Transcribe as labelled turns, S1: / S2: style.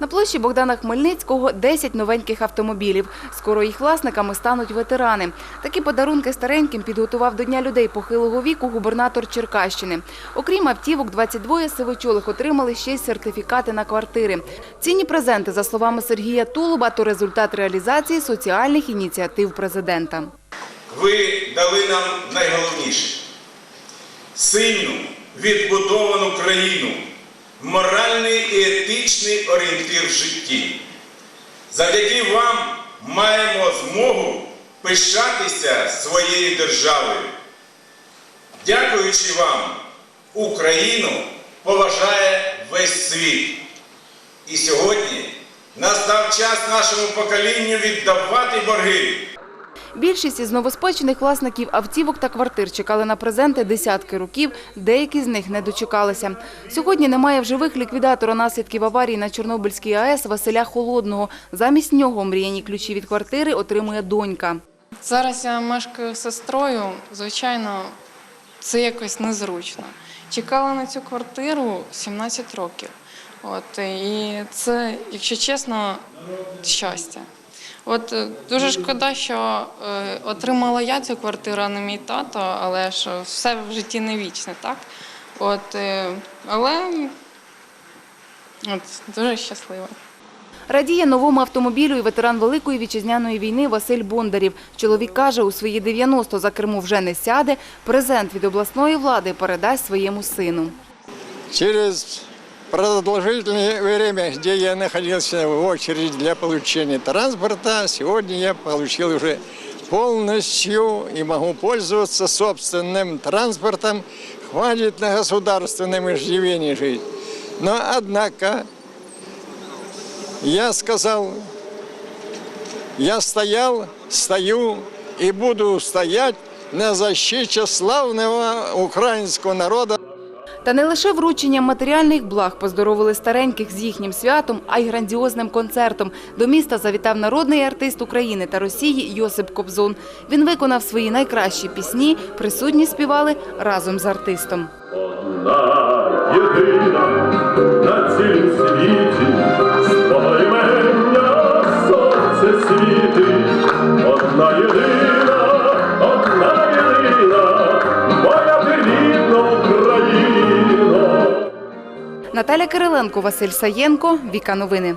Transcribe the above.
S1: На площі Богдана Хмельницького 10 новеньких автомобілів. Скоро їх власниками стануть ветерани. Такі подарунки стареньким підготував до Дня людей похилого віку губернатор Черкащини. Окрім автівок, 22 сивочолих отримали ще й сертифікати на квартири. Цінні презенти, за словами Сергія Тулуба, то результат реалізації соціальних ініціатив президента.
S2: Ви дали нам найголовніше сильну, відбудовану країну, моральний і етичний орієнтир в житті. Завдяки вам маємо змогу пишатися своєю державою. Дякуючи вам, Україну поважає весь світ. І сьогодні настав час нашому поколінню віддавати борги.
S1: Більшість із новоспечених власників автівок та квартир чекали на презенти десятки років, деякі з них не дочекалися. Сьогодні немає в живих ліквідатора наслідків аварії на Чорнобильській АЕС Василя Холодного. Замість нього мріяні ключі від квартири отримує донька.
S3: Зараз я мешкаю з сестрою. Звичайно, це якось незручно. Чекала на цю квартиру 17 років. От, і це, якщо чесно, щастя. От е, дуже шкода, що е, отримала я цю квартиру, а не мій тато, але ж все в житті не вічне, так? От, е, але от, дуже щаслива.
S1: Радіє новому автомобілю і ветеран Великої вітчизняної війни Василь Бондарів. Чоловік каже, у свої 90 за кермо вже не сяде. Презент від обласної влади передасть своєму сину.
S4: Через продолжительное время, где я находился в очереди для получения транспорта, сегодня я получил уже полностью и могу пользоваться собственным транспортом. Хватит на государственном иждивении жить. Но, однако, я сказал, я стоял, стою и буду стоять на защите славного украинского народа.
S1: Та не лише врученням матеріальних благ поздоровили стареньких з їхнім святом, а й грандіозним концертом. До міста завітав народний артист України та Росії Йосип Кобзон. Він виконав свої найкращі пісні. Присутні співали разом з артистом.
S5: Одна єдина на цілім світі,
S1: Наталя Кириленко, Василь Саєнко, Віка Новини.